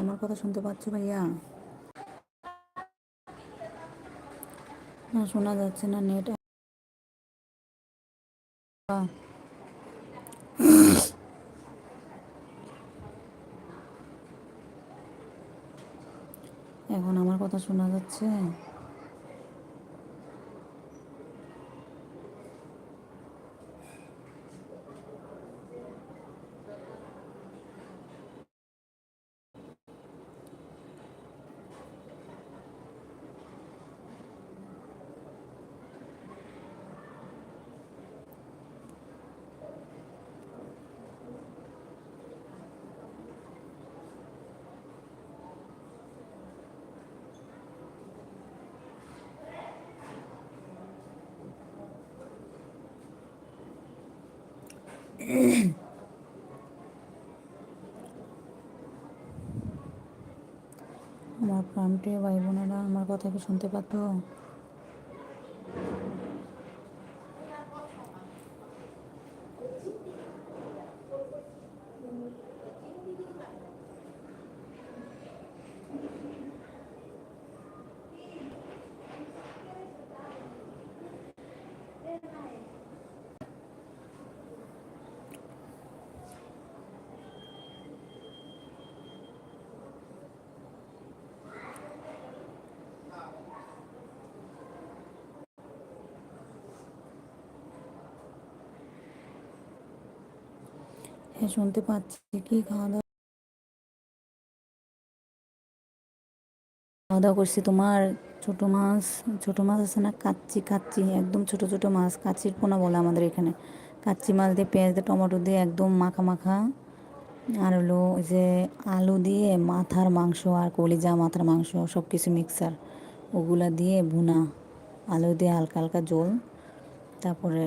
আমার কথা শুনতে পাচ্ছ ভাইয়া? না, শোনা যাচ্ছে না নেট এখন আমার কথা শোনা যাচ্ছে? আমার প্রাণপ্রিয় ভাই বোনেরা আমার কথা কি শুনতে পাচ্ছ হ্যাঁ শুনতে পাচ্ছি কি খাওয়া দাওয়া খাওয়া দাওয়া করছি তোমার ছোট মাছ ছোট মাছ আছে না কাচ্চি কাচ্চি একদম ছোট ছোট মাছ কাচ্চির পোনা বলে আমাদের এখানে কাচ্চি মাছ দিয়ে পেঁয়াজ দিয়ে টমেটো দিয়ে একদম মাখা মাখা আর হলো ওই যে আলু দিয়ে মাথার মাংস আর কলিজা মাথার মাংস সব কিছু মিক্সার ওগুলা দিয়ে ভুনা আলু দিয়ে হালকা হালকা জল তারপরে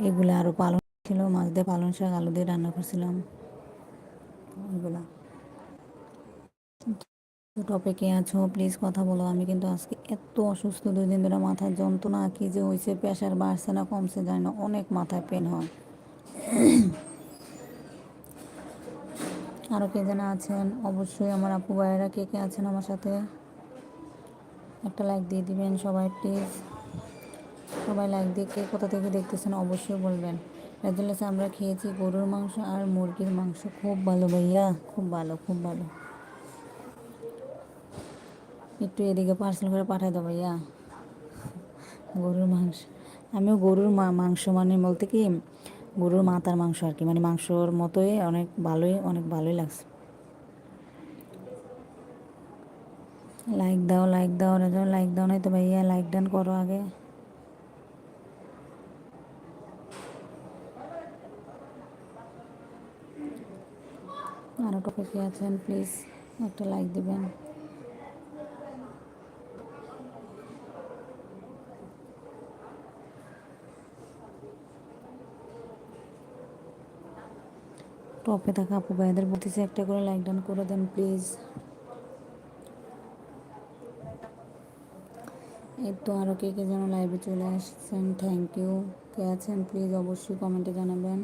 এগুলো আরও পালং ছিল, মাছ দিয়ে পালং শাক, আলু দিয়ে রান্না করছিলাম। এগুলা টপিকে আছো? প্লিজ কথা বলো। আমি কিন্তু আজকে এত অসুস্থ, দুই দিন ধরে মাথার যন্ত্রণা, কি যে হয়েছে প্রেশার বাড়ছে না, কমছে যায় না, অনেক মাথায় পেন হয়। আরও কে যেন আছেন? অবশ্যই আমার আপু ভাইয়েরা কে কে আছেন আমার সাথে? একটা লাইক দিয়ে দিবেন সবাই, প্লিজ। সবাই লাইক দিয়ে কে কোথা থেকে দেখতেছেন অবশ্যই বলবেন। রেজাল্ট আমরা খেয়েছি, গরুর মাংস আর মুরগির মাংস। খুব ভালো ভাইয়া, খুব ভালো খুব ভালো। একটু এদিকে পার্সেল করে পাঠাই দাও ভাইয়া। গরুর মাংস, আমিও গরুর মাংস মানে বলতে কি, গরুর মাথার মাংস আর কি মানে মাংসর মতোই অনেক ভালোই অনেক ভালোই লাগছে। লাইক দাও লাইক দাও লাইক দাও নাই তো ভাইয়া লাইক ডান করো আগে। আরও টপিকে আছেন প্লিজ একটা লাইক দিবেন। টপে থাকা আপু ভাইদের বলতেছে, একটা করে লাইক ডান করে দেন প্লিজ এই তো আরও কে কে যেন লাইভে চলে আসছেন থ্যাংক ইউ কে আছেন প্লিজ অবশ্যই কমেন্টে জানাবেন।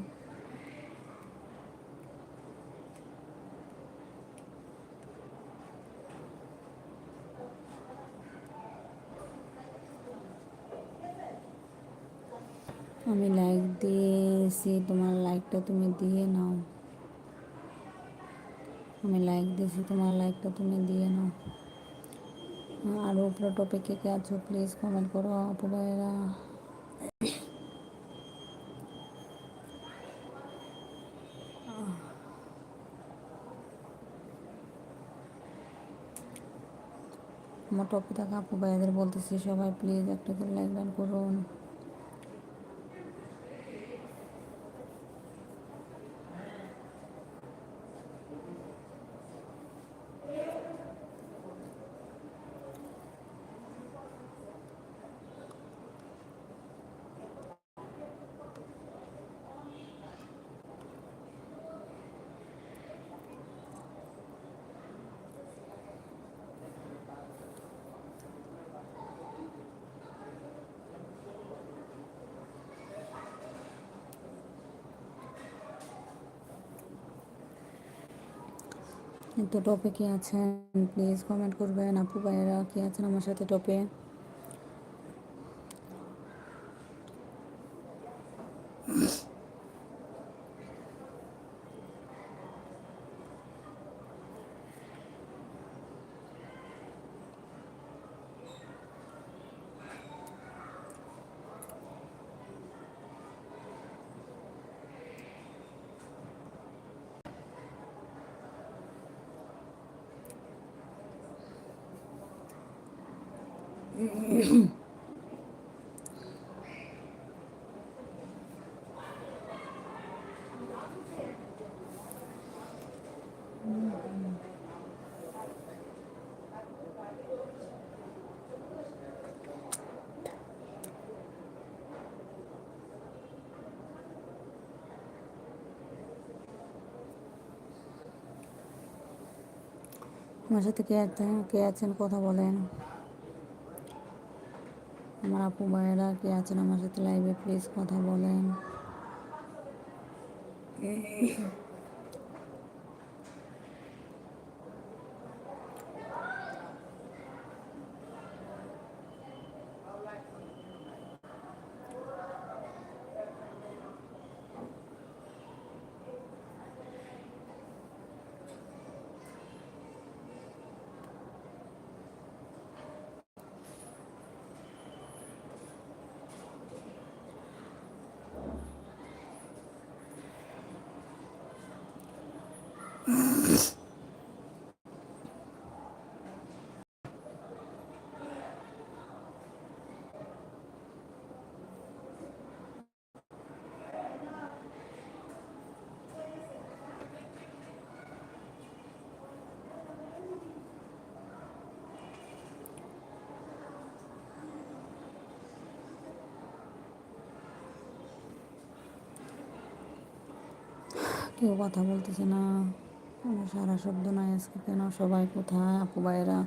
আমি লাইক দিয়েছি, তোমার লাইকটা তুমি দিয়ে নাও। আমি লাইক দিয়েছি, তোমার লাইকটা তুমি দিয়ে নাও। আর উপরে টপিকে কে আছো প্লিজ কমেন্ট করো, আপু ভাইয়েরা। আমার টপে থাকা আপু ভাইয়াদের বলতেছি, সবাই প্লিজ একটা করে লাইক ডান করুন। তো টপে কি আছেন? প্লিজ কমেন্ট করবেন। আপু ভাইয়েরা কি আছেন আমার সাথে টপে? আমার সাথে কে কে আছেন কথা বলেন। আমার আপু ভাইয়েরা কে আছেন আমার সাথে লাইভে প্লিজ কথা বলেন। কেউ কথা বলতেছে না। কোনো সারা শব্দ নাই আজকে কেন? সবাই কোথায়? আপু ভাইয়েরা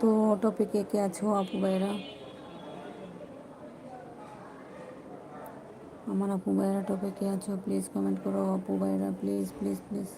তো টপিকে কে আছো আপু ভাইয়েরা? আমার আপু ভাইয়েরা টপিকে আছো প্লিজ কমেন্ট করো, আপু ভাইরা প্লিজ প্লিজ প্লিজ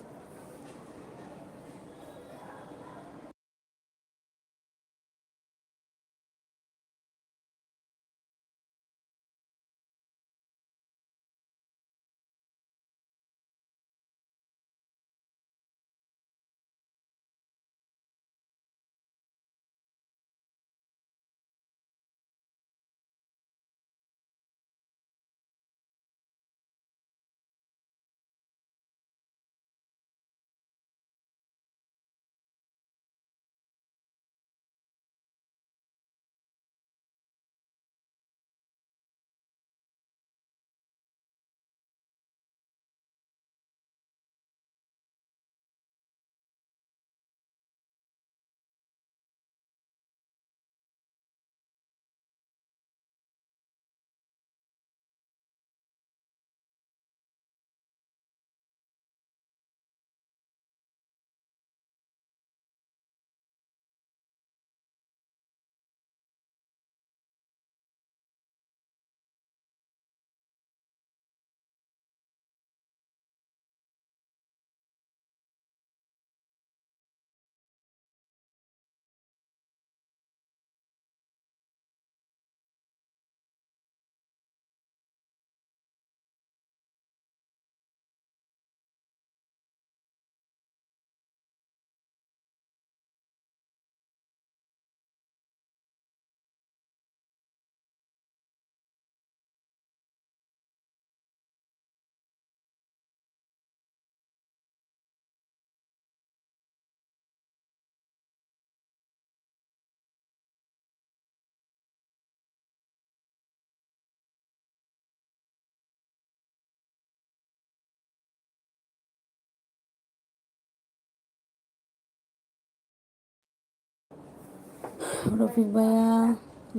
রফিক ভাইয়া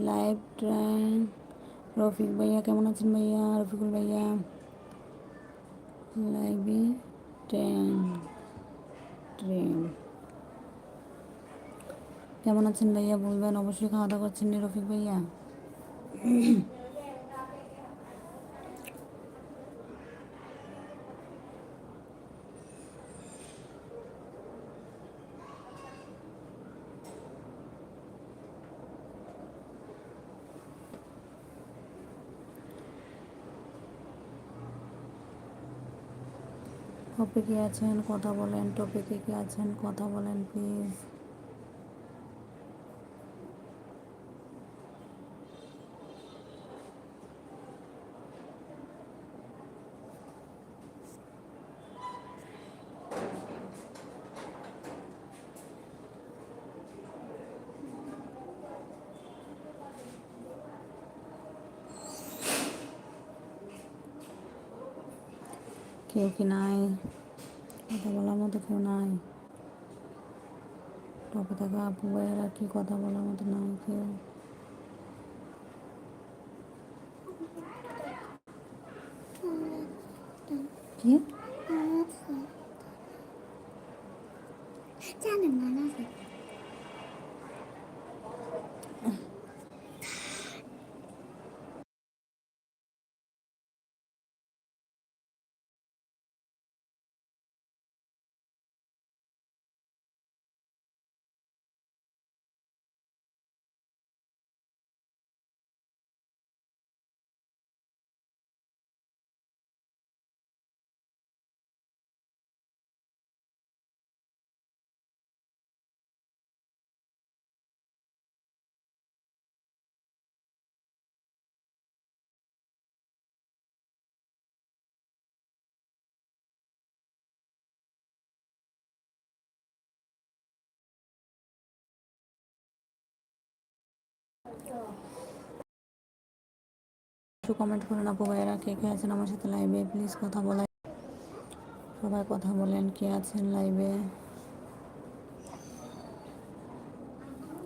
লাইভ ট্রেন রফিক ভাইয়া, কেমন আছেন ভাইয়া? রফিকুল ভাইয়া লাইভে ট্রেন ট্রেন কেমন আছেন ভাইয়া? বলবেন, অবশ্যই খাওয়া দাওয়া করছেন রফিক ভাইয়া? টপিকে আছেন কথা বলেন টপিকে কে আছেন কথা বলেন প্লিজ কেউ কি নাই? কথা বলার মতো কেউ নাই। টপে থাকা আপু ভাইয়েরা কি কথা বলার মতো নাই কেউ। কি জানেন না না একটু কমেন্ট করুন, আপু ভাইয়েরা, কে কে আছেন আমার সাথে লাইভে প্লিজ কথা বলা সবাই কথা বলেন, কে আছেন লাইভে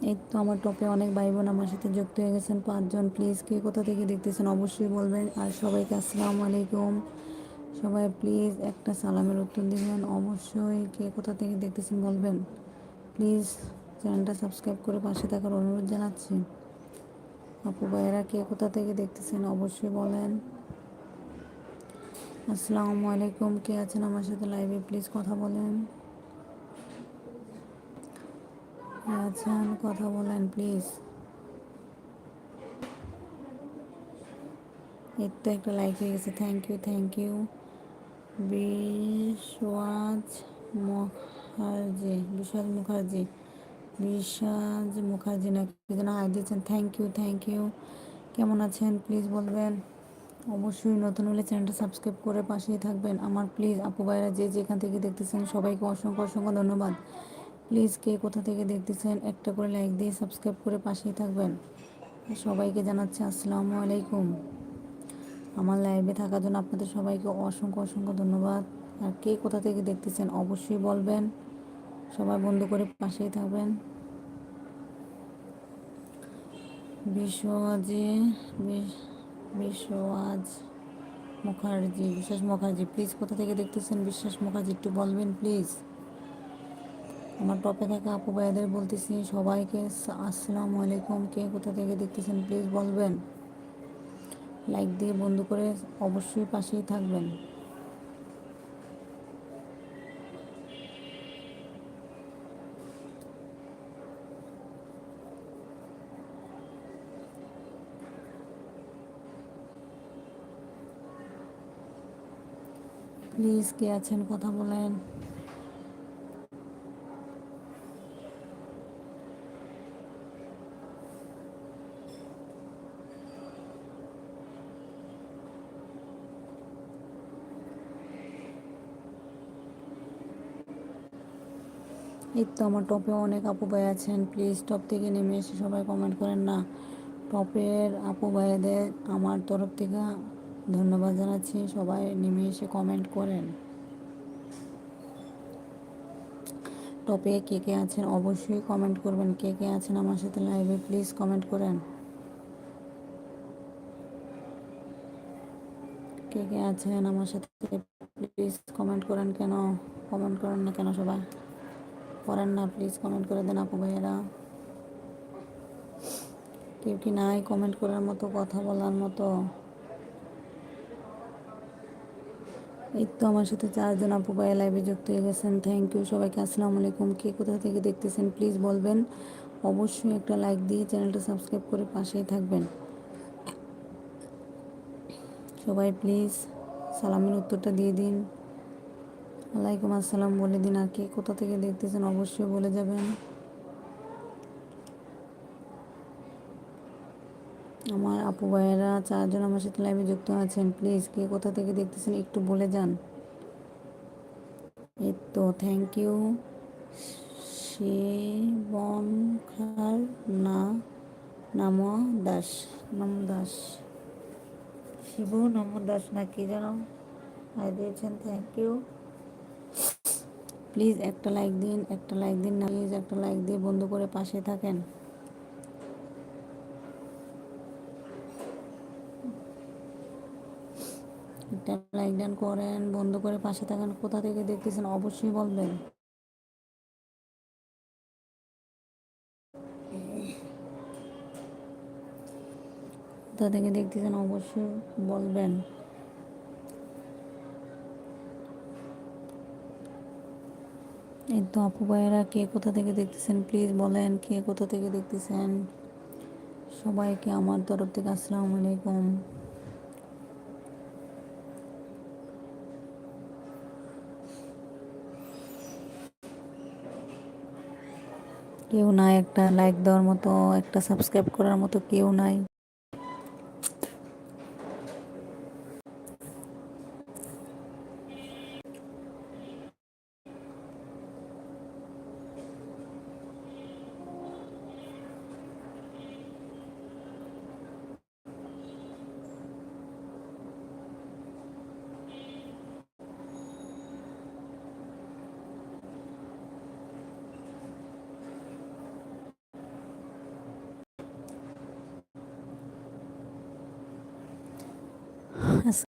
এই তো আমার টপে অনেক ভাই বোন আমার সাথে যুক্ত হয়ে গেছেন, পাঁচজন। প্লিজ কে কোথা থেকে দেখতেছেন অবশ্যই বলবেন। আর সবাইকে আসসালামু আলাইকুম। সবাই প্লিজ একটা সালামের উত্তর দিবেন। অবশ্যই কে কোথা থেকে দেখতেছেন বলবেন। প্লিজ চ্যানেলটা সাবস্ক্রাইব করে পাশে থাকার অনুরোধ জানাচ্ছি। আপু ভাইয়েরা কে কোথা থেকে দেখতেছেন অবশ্যই বলেন। আসসালামু আলাইকুম, কে আছেন আমার সাথে লাইভে প্লিজ কথা বলেন। আছেন? কথা বলেন প্লিজ এর তো একটা লাইক হয়ে গেছে। থ্যাংক ইউ থ্যাংক ইউ বিশ্বাস মুখার্জি বিশ্বাস মুখার্জি বিশ্বাস মুখার্জি না কি যেন আয় দিয়েছেন থ্যাংক ইউ থ্যাংক ইউ কেমন আছেন? প্লিজ বলবেন। অবশ্যই নতুন হলে চ্যানেলটা সাবস্ক্রাইব করে পাশেই থাকবেন। আমার প্লিজ আপু ভাইরা যে যেখান থেকে দেখতেছেন, সবাইকে অসংখ্য অসংখ্য ধন্যবাদ। প্লিজ কে কোথা থেকে দেখতেছেন, একটা করে লাইক দিয়ে সাবস্ক্রাইব করে পাশেই থাকবেন। সবাইকে জানাচ্ছি আসসালামু আলাইকুম। আমার লাইভে থাকার জন্য আপনাদের সবাইকে অসংখ্য অসংখ্য ধন্যবাদ। আর কে কোথা থেকে দেখতেছেন, অবশ্যই বলবেন। সবাই বন্ধ করে পাশেই থাকবেন। বিশ্বজি বিশ্বাস মুখার্জি বিশ্বাস মুখার্জি প্লিজ কোথা থেকে দেখতেছেন বিশ্বাস মুখার্জি একটু বলবেন প্লিজ আমার টপে থাকা আপু ভাইদের বলতেছি সবাইকে আসসালামু আলাইকুম, কে কোথা থেকে দেখতেছেন প্লিজ বলবেন। লাইক দিয়ে বন্ধু করে অবশ্যই পাশেই থাকবেন। প্লিজ কে আছেন? কথা বলেন। এই তো আমার টপে অনেক আপু ভাই আছেন। প্লিজ টপ থেকে নেমে এসে সবাই কমেন্ট করেন না। টপের আপু ভাইদের আমার তরফ থেকে ধন্যবাদ জানাচ্ছি। সবাই নেমে এসে কমেন্ট করেন। টপে কে কে আছেন অবশ্যই কমেন্ট করবেন। কে কে আছেন আমার সাথে লাইভে প্লিজ কমেন্ট করেন। কে কে আছেন আমার সাথে প্লিজ কমেন্ট করেন কেন? কমেন্ট করেন না কেন সবাই? করেন না প্লিজ কমেন্ট করে দেন আপু ভাইয়েরা। কেউ কি নাই কমেন্ট করার মতো, কথা বলার মতো? এই তো আমার সাথে চারজন আপু ভাইয়া লাইভে যুক্ত হয়ে গেছেন। থ্যাংক ইউ সবাইকে। আসসালামু আলাইকুম। কে কোথা থেকে দেখতেছেন প্লিজ বলবেন। অবশ্যই একটা লাইক দিয়ে চ্যানেলটা সাবস্ক্রাইব করে পাশেই থাকবেন। সবাই প্লিজ সালামের উত্তরটা দিয়ে দিন। ওয়ালাইকুম আসসালাম। বলে দিন আর কে কোথা থেকে দেখতেছেন অবশ্যই বলে যাবেন। আমার আপু ভাইয়েরা, চারজন আমার সাথে লাইভে যুক্ত আছেন। প্লিজ কে কোথা থেকে দেখতেছেন একটু বলে যান। এই তো থ্যাংক ইউ শিবন খার না নাম দাস নাম দাস। শিব, নম দাস না, কি যেন আর দিয়েছেন থ্যাংক ইউ প্লিজ একটা লাইক দিন, একটা লাইক দিন না প্লিজ একটা লাইক দিয়ে বন্ধ করে পাশে থাকেন। একটা লাইক ডান করেন, বন্ধ করে পাশে থাকেন, কোথা থেকে দেখতেছেন অবশ্যই বলবেন। কোথা থেকে দেখতেছেন অবশ্যই বলবেন। এই তো আপু ভাইয়েরা, কে কোথা থেকে দেখতেছেন প্লিজ বলেন, কে কোথা থেকে দেখতেছেন? সবাইকে আমার তরফ থেকে আসসালামু আলাইকুম। কেউ নাই একটা লাইক দেওয়ার মতো একটা সাবস্ক্রাইব করার মতো কেউ নাই।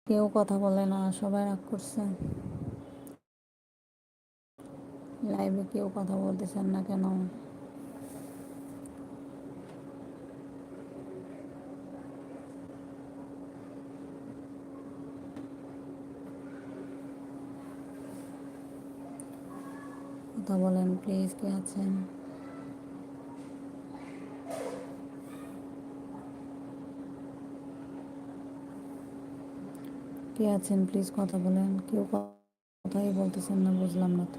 কেউ কথা বলে না, সবাই রাগ করছে। লাইভে কেউ কথা বলতেছেন না কেন? কথা বলেন প্লিজ কে আছেন? কে আছেন? প্লিজ কথা বলেন। কেউ কথাই বলতেছেন না বুঝলাম না তো।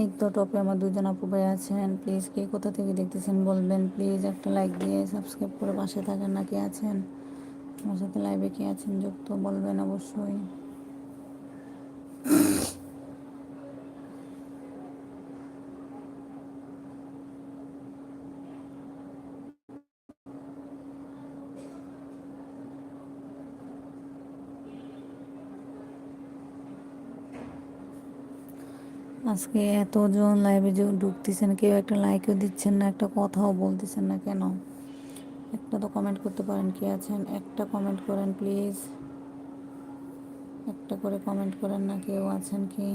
এই তো টপে আমার দুজন আপু ভাই আছেন। প্লিজ কে কোথা থেকে দেখতেছেন বলবেন। প্লিজ একটা লাইক দিয়ে সাবস্ক্রাইব করে পাশে থাকেন না কে আছেন? আমার সাথে লাইভে কে আছেন যুক্ত বলবেন অবশ্যই। আজকে এতজন লাইভে যে ঢুকতেছেন, কেউ একটা লাইকও দিচ্ছেন না, একটা কথাও বলতেছেন না কেন? একটা তো কমেন্ট করতে পারেন কে আছেন? একটা কমেন্ট করেন প্লিজ একটা করে কমেন্ট করেন না কেউ আছেন কি?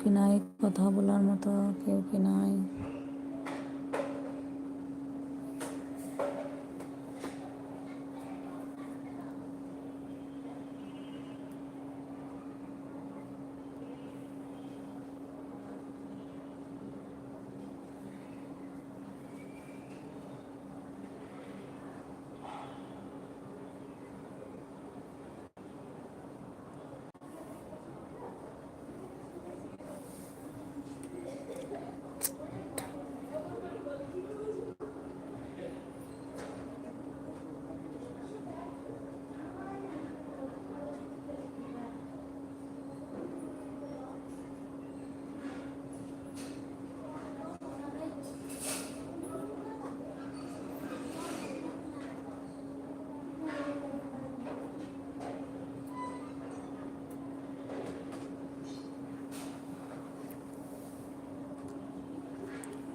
কি নাই কথা বলার মতো কেউ কি নাই।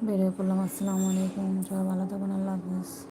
বেরিয়ে পড়লাম। আসসালামু আলাইকুম। সবাই ভালো থাকুন আল্লাহ হাফিজ।